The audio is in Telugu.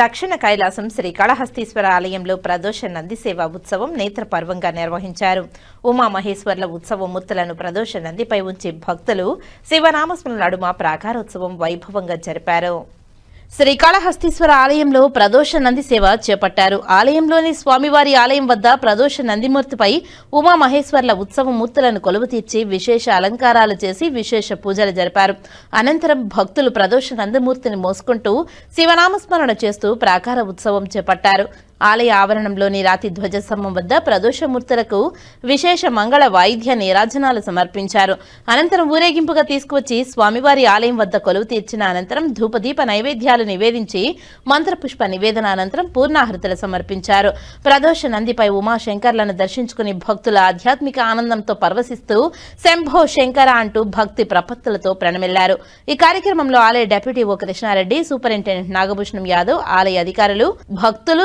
దక్షిణ కైలాసం శ్రీకాళహస్తీశ్వర ఆలయంలో ప్రదోష నంది సేవ ఉత్సవం నేత్రపర్వంగా నిర్వహించారు. ఉమామహేశ్వర్ల ఉత్సవమూర్తులను ప్రదోష నందిపై ఉంచి భక్తులు శివనామస్మరణ నడుమ ప్రాకారోత్సవం వైభవంగా జరిపారు. శ్రీకాళహస్తీశ్వర ఆలయంలో ప్రదోష నంది సేవ చేపట్టారు. ఆలయంలోని స్వామివారి ఆలయం వద్ద ప్రదోష నందిమూర్తిపై ఉమామహేశ్వర్ల ఉత్సవ మూర్తులను కొలువు తీర్చి విశేష అలంకారాలు చేసి విశేష పూజలు జరిపారు. అనంతరం భక్తులు ప్రదోష నందిమూర్తిని మోసుకుంటూ శివనామస్మరణ చేస్తూ ప్రాకార ఉత్సవం చేపట్టారు. ఆలయ ఆవరణంలోని రాతి ధ్వజస్తంభం వద్ద ప్రదోషమూర్తులకు విశేష మంగళ వాయిద్య నీరాజనాలు సమర్పించారు. అనంతరం ఊరేగింపుగా తీసుకువచ్చి స్వామివారి ఆలయం వద్ద కొలువు తీర్చిన అనంతరం ధూపదీప నైవేద్యాలు నివేదించి మంత్రపుష్ప నివేదన అనంతరం పూర్ణాహృతులు సమర్పించారు. ప్రదోష నందిపై ఉమాశంకర్లను దర్శించుకుని భక్తుల ఆధ్యాత్మిక ఆనందంతో పరవశిస్తూ శంభో శంకర అంటూ భక్తి ప్రపత్తులతో ప్రణమిల్లారు. ఈ కార్యక్రమంలో ఆలయ deputy O Krishna Reddy superintendent Nagabhushanam Yadav ఆలయ అధికారులు భక్తులు